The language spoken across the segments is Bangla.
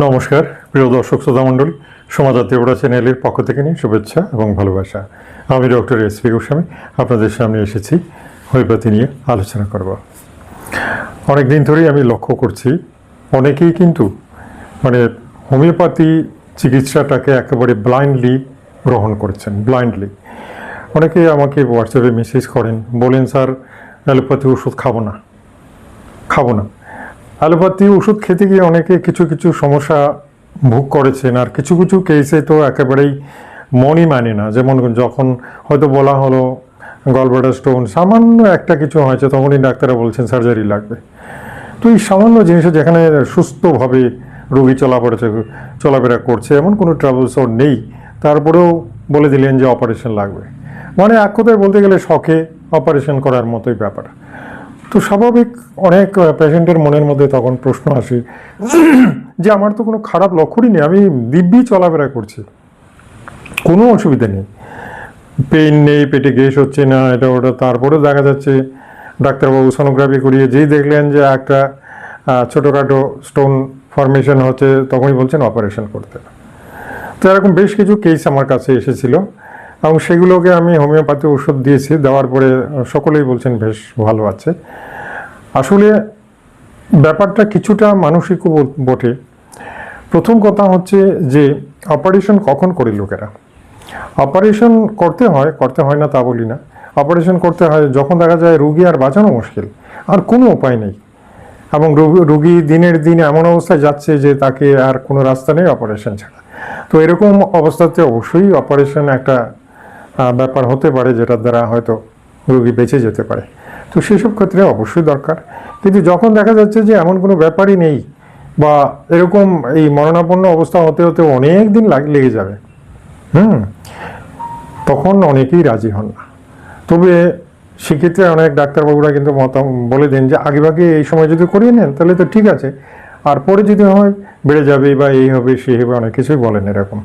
নমস্কার, প্রিয় দর্শক শ্রোতা মণ্ডলী সমাজার দেবরা চ্যানেলের পক্ষ থেকে নিয়ে শুভেচ্ছা এবং ভালোবাসা। আমি ডক্টর এস পি গোস্বামী, আপনাদের সামনে এসেছি হোমিওপ্যাথি নিয়ে আলোচনা করব। অনেক দিন ধরেই আমি লক্ষ্য করছি, অনেকেই কিন্তু মানে হোমিওপ্যাথি চিকিৎসাটাকে একেবারে ব্লাইন্ডলি গ্রহণ করেছেন ব্লাইন্ডলি অনেকে আমাকে হোয়াটসঅ্যাপে মেসেজ করেন, বলেন, স্যার, অ্যালোপ্যাথি ওষুধ খাব না। খাব না। অ্যালোপ্যাথি ওষুধ খেতে গিয়ে অনেকে কিছু কিছু সমস্যা ভোগ করেছেন, আর কিছু কিছু কেসে তো একেবারেই মনই মানে না। যেমন যখন হয়তো বলা হলো গলব্লাডার স্টোন সামান্য একটা কিছু হয়েছে, তখনই ডাক্তাররা বলছেন সার্জারি লাগবে। তো এই সামান্য জিনিসে যেখানে সুস্থভাবে রোগী চলাফেরা চলাফেরা করছে, এমন কোনো ট্রাভেলস নেই। তারপরেও বলে দিলেন যে অপারেশন লাগবে। মানে এক কথায় বলতে গেলে শখে অপারেশন করার মতোই ব্যাপার। তো স্বাভাবিক অনেক পেশেন্টের মনের মধ্যে তখন প্রশ্ন আসে। যে আমার তো কোনো খারাপ লক্ষণই নেই, আমি দিব্যি চলাফেরা করছি। কোনো অসুবিধা নেই। পেইন নেই, পেটে গ্যাস হচ্ছে না, এটা ওটা, তারপরেও দেখা যাচ্ছে ডাক্তারবাবু সোনোগ্রাফি করিয়ে যেই দেখলেন যে একটা ছোটোখাটো স্টোন ফরমেশন হচ্ছে, তখনই বলছেন অপারেশন করতে। তো এরকম বেশ কিছু কেস আমার কাছে এসেছিল এবং সেগুলোকে আমি হোমিওপ্যাথি ওষুধ দিয়েছি, দেওয়ার পরে সকলেই বলছেন বেশ ভালো আছে। আসলে ব্যাপারটা কিছুটা মানসিকও বট- প্রথম কথা হচ্ছে যে অপারেশন কখন করে লোকেরা? অপারেশন করতে হয় করতে হয় না তা বলি না। অপারেশন করতে হয় যখন দেখা যায় রুগী আর বাঁচানো মুশকিল, আর কোনো উপায় নেই। এবং রুগী দিনের দিন এমন অবস্থায় যাচ্ছে যে, তাকে আর কোনো রাস্তা নেই অপারেশন ছাড়া। তো এরকম অবস্থাতে অবশ্যই অপারেশন একটা ব্যাপার হতে পারে যেটার দ্বারা হয়তো রুগী বেঁচে যেতে পারে। তো সেসব ক্ষেত্রে অবশ্যই দরকার। কিন্তু যখন দেখা যাচ্ছে যে এমন কোনো ব্যাপারই নেই বা এরকম এই মরণাপন্ন অবস্থা হতে হতে অনেক দিন লাগ- যাবে, হুম, তখন অনেকেই রাজি হন না। তবে সেক্ষেত্রে অনেক ডাক্তারবাবুরা কিন্তু মত, বলে দেন যে আগেভাগে এই সময় যদি করিয়ে নেন তাহলে তো ঠিক আছে, আর পরে যদি হয় বেড়ে যাবে বা এই হবে, সে হবে, অনেক কিছুই বলেন এরকম।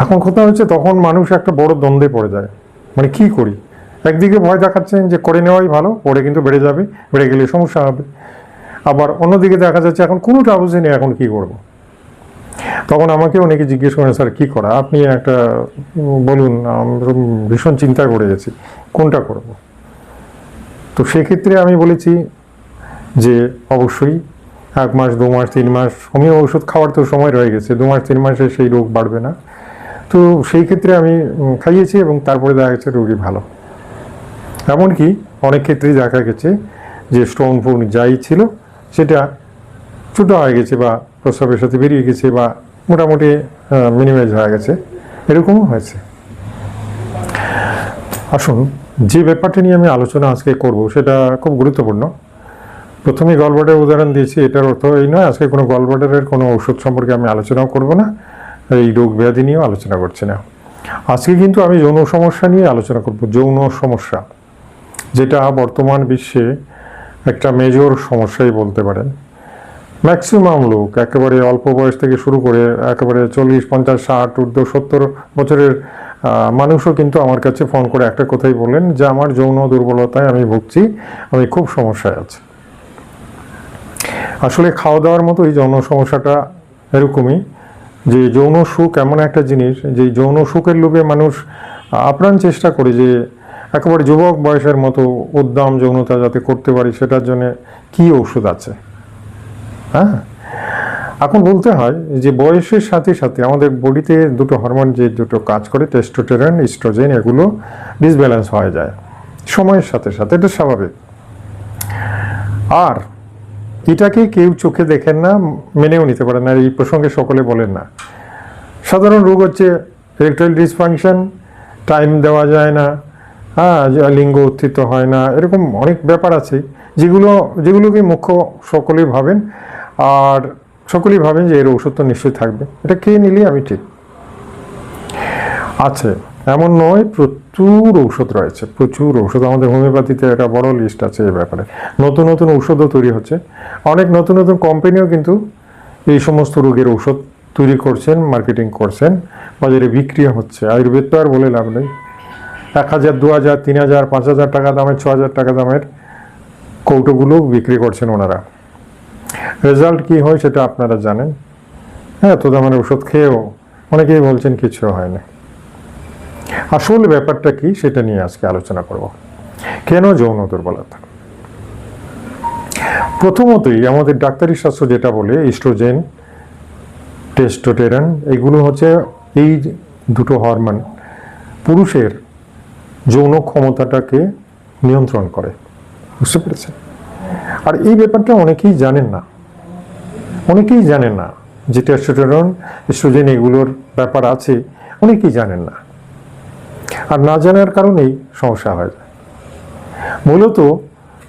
এখন কথা হচ্ছে তখন মানুষ একটা বড় দ্বন্দ্বে পড়ে যায়। মানে কি করি? একদিকে ভয় দেখাচ্ছেন যে করে নেওয়াই ভালো, পরে কিন্তু বেড়ে যাবে, বেড়ে গেলে সমস্যা হবে। আবার অন্যদিকে দেখা যাচ্ছে এখন কোনো ট্রাভেলসই নেই এখন কি করব। তখন আমাকে অনেকে জিজ্ঞেস করেন, স্যার, কী করা? আপনি একটা, বলুন ভীষণ চিন্তা করে গেছি, কোনটা করব? তো সেক্ষেত্রে আমি বলেছি যে অবশ্যই এক মাস, দু মাস, তিন মাস, হোমিও ওষুধ খাওয়ার তো সময় রয়ে গেছে, দু মাস, তিন মাসে সেই রোগ বাড়বে না। তো সেই ক্ষেত্রে আমি খাইয়েছি এবং তারপরে দেখা গেছে রোগী ভালো। এমনকি অনেক ক্ষেত্রেই দেখা গেছে যে স্টোন ফোন যাই ছিল, সেটা ছোটো হয়ে গেছে বা প্রস্রাবের সাথে বেরিয়ে গেছে বা মোটামুটি মিনিমাইজ হয়ে গেছে। এরকমও হয়েছে। আসুন, যে ব্যাপারটা নিয়ে আমি আলোচনা আজকে করব সেটা খুব গুরুত্বপূর্ণ। প্রথমে গলবার্ডের উদাহরণ দিয়েছি, এটার অর্থ এই নয়, আজকে কোনো গলবার্ডারের কোনো ওষুধ সম্পর্কে আমি আলোচনাও করব না, এই রোগ ব্যাধি নিয়েও আলোচনা করছি না। আজকে কিন্তু আমি যৌন সমস্যা নিয়ে আলোচনা করব, যৌন সমস্যা। যেটা বর্তমান বিশ্বে একটা মেজর সমস্যাই বলতে পারেন। ম্যাক্সিমাম লোক একেবারে অল্প বয়স থেকে শুরু করে একেবারে চল্লিশ, পঞ্চাশ, ষাট, ঊর্ধ্ব সত্তর বছরের মানুষও কিন্তু আমার কাছে ফোন করে একটা কথাই বললেন যে, আমার যৌন দুর্বলতায় আমি ভুগছি, আমি খুব সমস্যায় আছি। আসলে খাওয়া দাওয়ার মতো এই যৌন সমস্যাটা এরকমই যে, যৌন সুখ এমন একটা জিনিস যে, যৌন সুখের লোভে মানুষ আপ্রাণ চেষ্টা করে যে একেবারে যুবক বয়সের মতো উদ্দাম যৌনতা যাতে করতে পারি, সেটার জন্য কি ওষুধ আছে? হ্যাঁ? এখন বলতে হয় যে বয়সের সাথে সাথে আমাদের বডিতে দুটো হরমোন যে দুটো কাজ করে টেস্টোস্টেরন ইস্ট্রোজেন এগুলো ডিসব্যালেন্স হয়ে যায়। সময়ের সাথে সাথে, এটা স্বাভাবিক। আর এটাকে কেউ চোখে দেখেন না, মেনেও নিতে পারেন না, এই প্রসঙ্গে সকলে বলেন না। সাধারণ রোগ হচ্ছে ইলেকট্রাইল ডিসফাংশন টাইম দেওয়া যায় না হ্যাঁ লিঙ্গ উত্থিত হয় না, এরকম অনেক ব্যাপার আছে, যেগুলো, যেগুলোকে মুখ্য সকলেই ভাবেন, আর সকলেই ভাবেন যে এর ওষুধ তো নিশ্চয়ই থাকবে। এটা কে নিলে আমি ঠিক। আছে এমন নয়, প্রচুর ঔষধ রয়েছে, প্রচুর ঔষধ। আমাদের হোমিওপ্যাথিতে একটা বড় লিস্ট আছে এই ব্যাপারে। নতুন নতুন ঔষধও তৈরি হচ্ছে। অনেক নতুন নতুন কোম্পানিও কিন্তু এই সমস্ত রোগের ঔষধ তৈরি করছেন মার্কেটিং করছেন, বাজারে বিক্রি হচ্ছে। আয়ুর্বেদ তো আর বলে লাভ নেই। এক হাজার, দু হাজার, তিন হাজার, পাঁচ হাজার টাকা দামের, ছ হাজার টাকা দামের কৌটোগুলো বিক্রি করছেন ওনারা। রেজাল্ট কি হয় সেটা আপনারা জানেন। হ্যাঁ তো দামের ওষুধ খেয়েও অনেকেই বলছেন কিছু হয় না আসল ব্যাপারটা কি সেটা নিয়ে আজকে আলোচনা করব। কেন যৌন দুর্বলতা? প্রথমতই আমাদের ডাক্তারি শাস্ত্র যেটা বলে ইস্ট্রোজেন টেস্টোটেরন এগুলো হচ্ছে এই দুটো হরমোন পুরুষের যৌন ক্ষমতাটাকে নিয়ন্ত্রণ করে। বুঝতে পেরেছেন? আর এই ব্যাপারটা অনেকেই জানেন না। অনেকেই জানেন না যে টেস্টোটেরন ইস্ট্রোজেন এগুলোর ব্যাপার আছে, অনেকেই জানেন না। আর না জানার কারণেই সমস্যা হয় মূলত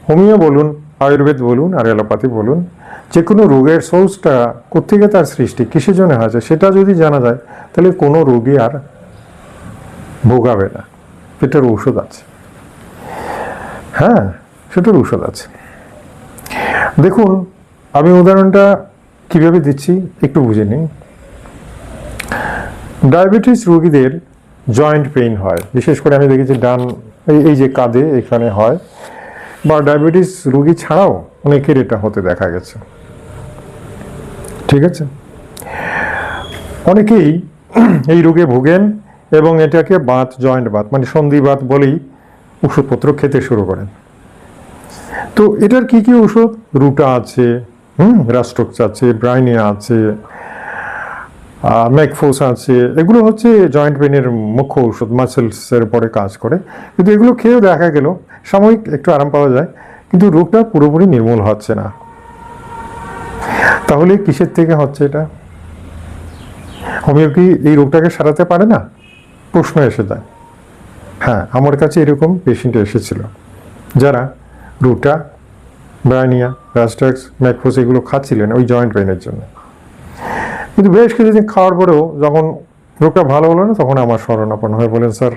হোমিও বলুন, আয়ুর্বেদ বলুন, আর অ্যালোপ্যাথি বলুন, যে কোনো রোগের সোর্সটা কোথেকে তার সৃষ্টি, কিসের জন্য হয়েছে, সেটা যদি জানা যায়, তাহলে কোনো রোগী আর ভোগাবে না। এটার ঔষধ আছে। হ্যাঁ সেটার ঔষধ আছে। দেখুন, আমি উদাহরণটা কীভাবে দিচ্ছি একটু বুঝে নিন। ডায়াবেটিস রোগীদের জয়েন্ট পেইন হয়। বিশেষ করে আমি দেখেছি ডান, এই এই যে কাঁধে এখানে হয়। বা ডায়াবেটিস রোগী ছাড়াও অনেকের এটা হতে দেখা গেছে। ঠিক আছে? অনেকেই এই রোগে ভোগেন। এবং এটাকে বাত, জয়েন্ট বাত মানে সন্ধিবাত বলেই ওষুধপত্র খেতে শুরু করেন। তো এটার কি কি ওষুধ? রুটা আছে, হুম রাস্ট্রোক্স আছে, ব্রাইনিয়া আছে ম্যাকফোস আছে, এগুলো হচ্ছে জয়েন্ট পেনের মুখ্য ওষুধ, মাসেলসের পরে কাজ করে। কিন্তু এগুলো খেয়েও দেখা গেল, সাময়িক একটু আরাম পাওয়া যায়, কিন্তু রোগটা পুরোপুরি নির্মূল হচ্ছে না। তাহলে কিসের থেকে হচ্ছে এটা? হোমিও কি এই রোগটাকে সারাতে পারে না? প্রশ্ন এসে যায়। হ্যাঁ আমার কাছে এরকম পেশেন্ট এসেছিল, যারা রুটা, ব্রাইনিয়া, রাস্টাক্স ম্যাকফোস এগুলো খাচ্ছিলেন ওই জয়েন্ট পেনের জন্য। কিন্তু বেশ কিছুদিন খাওয়ার পরেও যখন রোগটা ভালো হলো না, তখন আমার স্মরণাপন্ন হয়ে বলেন স্যার,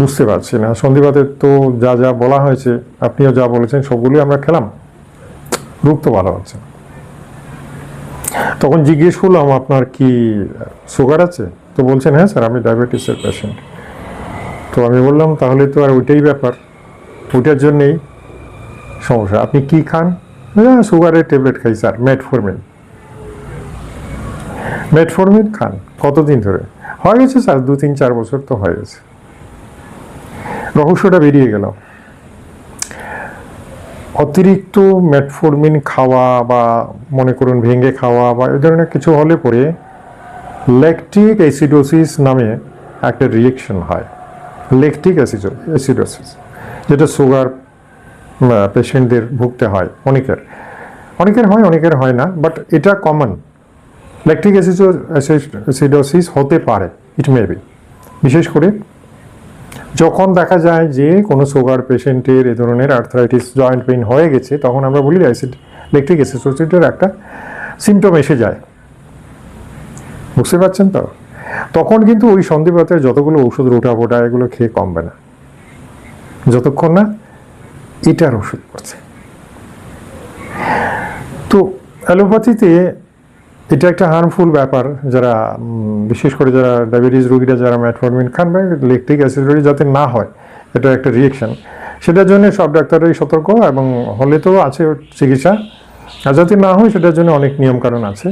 বুঝতে পারছি না। সন্ধিবাদের তো যা যা বলা হয়েছে, আপনিও যা বলেছেন, সবগুলোই আমরা খেলাম। রোগ তো ভালো হচ্ছে তখন জিজ্ঞেস করলাম, আপনার কি সুগার আছে? তো বলছেন হ্যাঁ স্যার, আমি ডায়াবেটিসের পেশেন্ট তো আমি বললাম, তাহলে তো আর ওইটাই ব্যাপার। ওইটার জন্যেই সমস্যা। আপনি কি খান? হ্যাঁ সুগারের ট্যাবলেট খাই স্যার মেটফরমিন মেটফরমিন খান? কতদিন ধরে? হয়ে গেছে স্যার, দু তিন চার বছর তো হয়ে গেছে। রহস্যটা বেরিয়ে গেল। অতিরিক্ত মেটফরমিন খাওয়া বা মনে করুন ভেঙে খাওয়া বা এই ধরনের কিছু হলে পরে ল্যাকটিক অ্যাসিডোসিস নামে একটা রিয়েকশন হয়। ল্যাকটিক অ্যাসিডোসিস যেটা সুগার পেশেন্টদের ভুগতে হয় অনেকের। অনেকের হয় অনেকের হয় না বাট এটা কমন ল্যাকটিক অ্যাসিডোসিস হতে পারে ইট মে বি বিশেষ করে যখন দেখা যায় যে কোনো সুগার পেশেন্টের এ ধরনের আর্থরাইটিস জয়েন্ট পেইন হয়ে গেছে, তখন আমরা বলি অ্যাসিড ল্যাকটিক অ্যাসিডোসিসের একটা সিমটম এসে যায়। বুঝতে পারছেন তো? তখন কিন্তু ওই সন্ধিপাতের যতগুলো ওষুধ রোটা ফোটা এগুলো খেয়ে কমবে না। যতক্ষণ না এটার ওষুধ পড়ছে। তো অ্যালোপ্যাথিতে এটা একটা হার্মফুল ব্যাপার, যারা বিশেষ করে যারা ডায়াবেটিস রোগীরা, যারা ম্যাটফরমিন খান বা লেকটিক অ্যাসিডরি যাতে না হয়, এটা একটা রিয়েকশন সেটার জন্য সব ডাক্তারই সতর্ক এবং হলে তো আছে চিকিৎসা। আর যাতে না হয়, সেটার জন্য অনেক নিয়মকানুন আছে।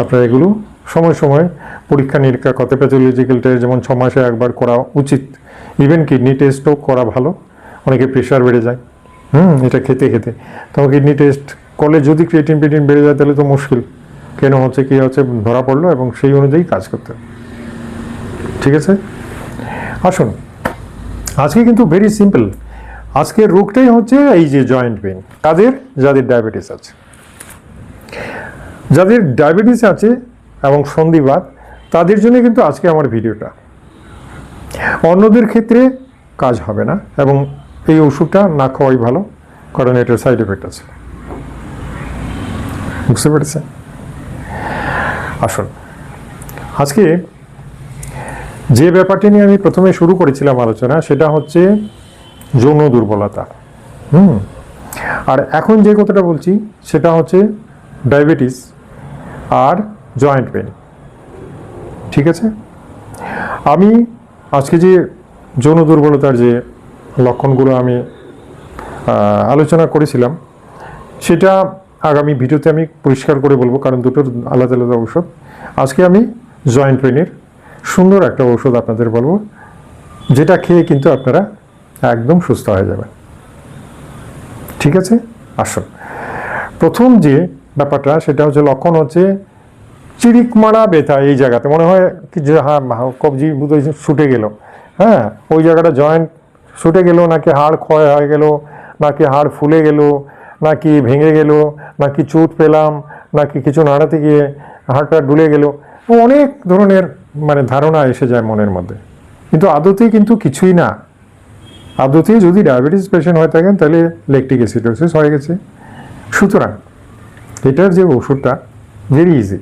আপনারা এগুলো সময় সময় পরীক্ষা, নিরীক্ষা করতে প্যাথোলজিক্যাল টেস্ট যেমন ছ মাসে একবার করা উচিত। ইভেন কিডনি টেস্টও করা ভালো। অনেকে প্রেশার বেড়ে যায়। হুম, এটা খেতে খেতে। তখন কিডনি টেস্ট করলে যদি ক্রিয়েটিন প্রিটিন বেড়ে যায় তাহলে তো মুশকিল। কেন হচ্ছে, কি হচ্ছে, ধরা পড়ল এবং সেই অনুযায়ী কাজ করতে। ঠিক আছে? আসুন। আজকে কিন্তু ভেরি সিম্পল আজকের রোগটাই হচ্ছে এই যে জয়েন্ট পেন তাদের যাদের ডায়াবেটিস আছে। যাদের ডায়াবেটিস আছে এবং সন্ধিবাদ, তাদের জন্য কিন্তু আজকে আমার ভিডিওটা। অন্যদের ক্ষেত্রে কাজ হবে না এবং এই ওষুধটা না খাওয়াই ভালো, কারণ এটার সাইড এফেক্ট আছে। বুঝতে পেরেছেন? আসুন। আজকে যে ব্যাপারটি নিয়ে আমি প্রথমে শুরু করেছিলাম আলোচনা, সেটা হচ্ছে যৌন দুর্বলতা। হুম? আর এখন যে কথাটা বলছি, সেটা হচ্ছে ডায়াবেটিস আর জয়েন্ট পেন। ঠিক আছে? আমি আজকে যে যৌন দুর্বলতার যে লক্ষণগুলো আমি আলোচনা করেছিলাম, সেটা আগামী ভিডিওতে আমি পরিষ্কার করে বলব, কারণ দুটোর আলাদা আলাদা ঔষধ। আজকে আমি জয়েন্ট পেনের সুন্দর একটা ঔষধ আপনাদের বলব, যেটা খেয়ে কিন্তু আপনারা একদম সুস্থ হয়ে যাবেন। ঠিক আছে? আসুন। প্রথম যে ব্যাপারটা, সেটা হচ্ছে লক্ষণ হচ্ছে চিরিক মারা ব্যথা এই জায়গাতে। মনে হয় কি যে হ্যাঁ কবজি বোধহয় ছুটে গেল। হ্যাঁ ওই জায়গাটা জয়েন্ট ছুটে গেল, নাকি হাড় ক্ষয় হয়ে গেল, নাকি হাড় ফুলে গেল, নাকি ভেঙে গেল, নাকি চোট পেলাম, নাকি কিছু নাড়াতে গিয়ে হাড়টা ডুলে গেল। অনেক ধরনের মানে ধারণা এসে যায় মনের মধ্যে। কিন্তু আদতে কিন্তু কিছুই না। আদতে যদি ডায়াবেটিস পেশেন্ট হয়ে থাকেন, তাহলে লেকটিক অ্যাসিডোসিস হয়ে গেছে। সুতরাং, এটার যে ওষুধটা ভেরি ইজি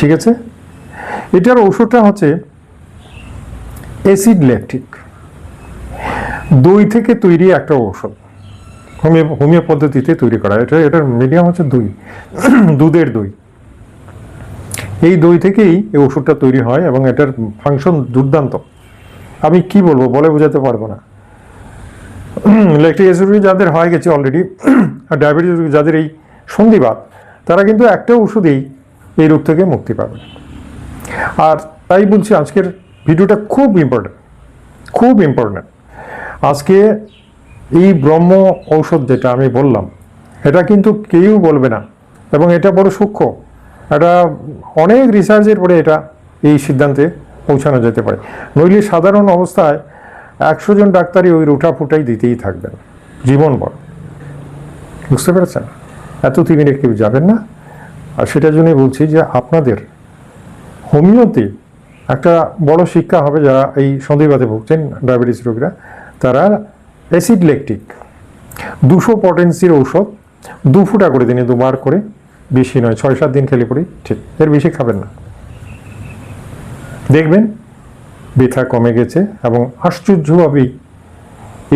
ঠিক আছে? এটার ওষুধটা হচ্ছে অ্যাসিড ল্যাকটিক। দই থেকে তৈরি একটা ঔষধ। হোমিও হোমিও পদ্ধতিতে তৈরি করা এটা, এটার মিডিয়াম হচ্ছে দই। দুধের দই। এই দই থেকেই এই ওষুধটা তৈরি হয় এবং এটার ফাংশন দুর্দান্ত। আমি কি বলব, বলে বোঝাতে পারব না। ল্যাকটিক অ্যাসিড যাদের হয়ে গেছে অলরেডি আর ডায়াবেটিস যাদের এই সন্ধিবাদ তারা কিন্তু একটা ওষুধেই এই রোগ থেকে মুক্তি পাবে। আর তাই বলছি আজকের ভিডিওটা খুব ইম্পর্ট্যান্ট খুব ইম্পর্ট্যান্ট আজকে এই ব্রহ্ম ঔষধ যেটা আমি বললাম, এটা কিন্তু কেউ বলবে না, এবং এটা বড় সূক্ষ্ম। এটা অনেক রিসার্চের পরে এটা এই সিদ্ধান্তে পৌঁছানো যেতে পারে। নইলে সাধারণ অবস্থায় একশো জন ডাক্তারই ওই রুটা ফুটাই দিতেই থাকবেন, জীবনভর। বুঝতে পেরেছেন? এত তিমিরে কেউ যাবেন না। আর সেটার জন্যই বলছি যে আপনাদের হোমিওতে একটা বড় শিক্ষা হবে যারা এই সন্ধিবাতে ভুগছেন, ডায়াবেটিস রোগীরা, তারা অ্যাসিড লেকটিক দুশো পটেন্সির ঔষধ, দু ফুটা করে দিনে দুবার করে, বেশি নয়, ছয় সাত দিন খেলে পরেই ঠিক, এর বেশি খাবেন না। দেখবেন, ব্যথা কমে গেছে এবং আশ্চর্যভাবেই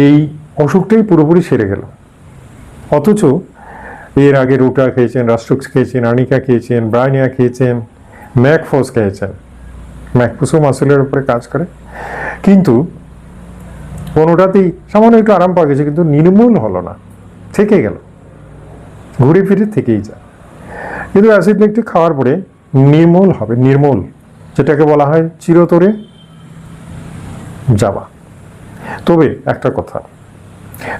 এই অসুখটাই পুরোপুরি সেরে গেল। অথচ এর আগে রুটা খেয়েছেন রাস্ট্রক্স খেয়েছেন, আনিকা খেয়েছেন, ব্রাইনিয়া খেয়েছেন, ম্যাকফোস খেয়েছেন। ম্যাকফোসও মাসেলের উপরে কাজ করে। কিন্তু কোনোটাতেই সামান্য একটু আরাম পাওয়া গেছে, কিন্তু নির্মূল হলো না। থেকে গেল। ঘুরে ফিরে থেকেই যায়। কিন্তু অ্যাসিড একটু খাওয়ার পরে নির্মূল হবে, নির্মূল। যেটাকে বলা হয় চিরতরে যাওয়া। তবে একটা কথা,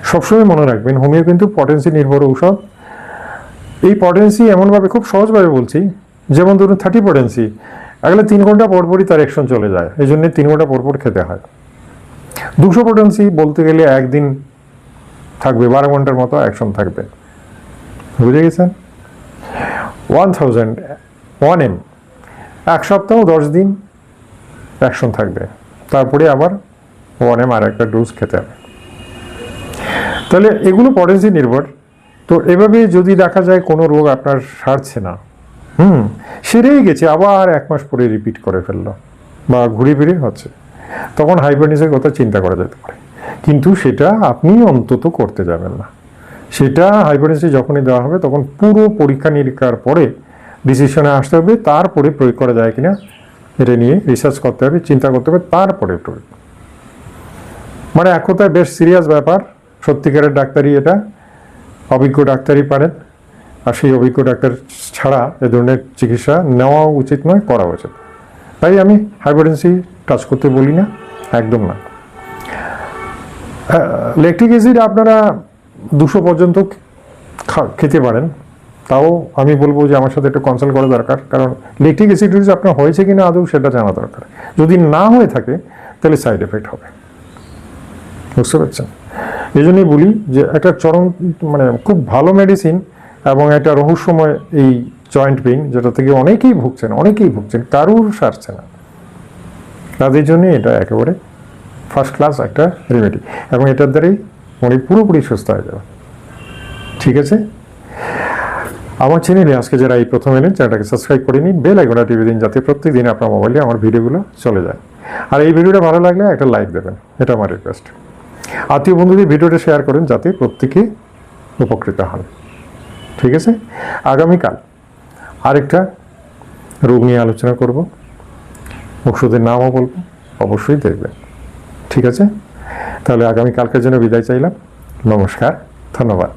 সবসময় মনে রাখবেন, হোমিও কিন্তু পটেন্সি নির্ভর ঔষধ এই পটেন্সি এমনভাবে খুব সহজভাবে বলছি, যেমন ধরুন থার্টি পটেন্সি আগলে তিন ঘণ্টা পরপরই তার অ্যাকশন চলে যায়, এই জন্যে তিন ঘণ্টা পরপর খেতে হয়। দুশো পটেন্সি বলতে গেলে একদিন থাকবে, বারো ঘণ্টার মতো অ্যাকশন থাকবে। বুঝে গেছেন? ওয়ান থাউজেন্ড ওয়ান এম এক সপ্তাহ, দশ দিন অ্যাকশন থাকবে। তারপরে আবার ওয়ান এম আর একটা ডোজ খেতে হবে। তাহলে এগুলো পটেন্সি নির্ভর। তো এভাবে যদি দেখা যায় কোনো রোগ আপনার সারছে না, হুম, সেরেই গেছে, আবার এক মাস পরে রিপিট করে ফেলল বা ঘুরে ফিরে হচ্ছে। তখন হাইপারনিসের কথা চিন্তা করা যেতে পারে। কিন্তু সেটা আপনি অন্তত করতে যাবেন না। সেটা হাইপারনিসে যখনই দেওয়া হবে, তখন পুরো পরীক্ষা নিরীক্ষার পরে ডিসিশনে আসতে হবে, তারপরে প্রয়োগ করা যায় কিনা, এটা নিয়ে রিসার্চ করতে হবে, চিন্তা করতে হবে, তারপরে প্রয়োগ। মানে এক কথায় বেশ সিরিয়াস ব্যাপার, সত্যিকারের ডাক্তারি এটা। অভিজ্ঞ ডাক্তারই পারেন, আর সেই অভিজ্ঞ ডাক্তার ছাড়া এ ধরনের চিকিৎসা নেওয়া উচিত নয় করা উচিত। তাই আমি হাইপারটেন্সি টাচ করতে বলি না, একদম না। লেকটিক অ্যাসিড আপনারা দুশো পর্যন্ত খেতে পারেন। তাও আমি বলব যে আমার সাথে একটু কনসাল্ট করা দরকার, কারণ লেকটিক অ্যাসিডিটিস আপনার হয়েছে কি না আদৌ সেটা জানা দরকার। যদি না হয়ে থাকে, তাহলে সাইড এফেক্ট হবে। বুঝতে পারছেন? এই জন্যই বলি যে একটা চরম মানে খুব ভালো মেডিসিন এবং একটা রহস্যময় এই জয়েন্ট পেইন যেটা থেকে অনেকেই ভুগছেন অনেকেই ভুগছেন, কারুর সারছে না। তাদের জন্য এটা একেবারে ফার্স্ট ক্লাস একটা রেমেডি এবং এটার দ্বারাই মনে পুরোপুরি সুস্থ হয়ে যাবে। ঠিক আছে? আমার চ্যানেলে আজকে যারা এই প্রথম এলেন চ্যানেলটাকে সাবস্ক্রাইব করে নিন বেল আইকনটা টিভি দিন যাতে প্রত্যেক দিন আপনার মোবাইলে আমার ভিডিওগুলো চলে যায়। আর এই ভিডিওটা ভালো লাগলে একটা লাইক দেবেন, এটা আমার রিকোয়েস্ট আত্মীয় বন্ধুদের ভিডিওটা শেয়ার করেন যাতে প্রত্যেকে উপকৃত হন। ঠিক আছে? আগামীকাল আরেকটা রোগ নিয়ে আলোচনা করব। ওষুধের নামও বলব। অবশ্যই দেখবেন। ঠিক আছে? তাহলে আগামীকালকের জন্য বিদায় চাইলাম। নমস্কার। ধন্যবাদ।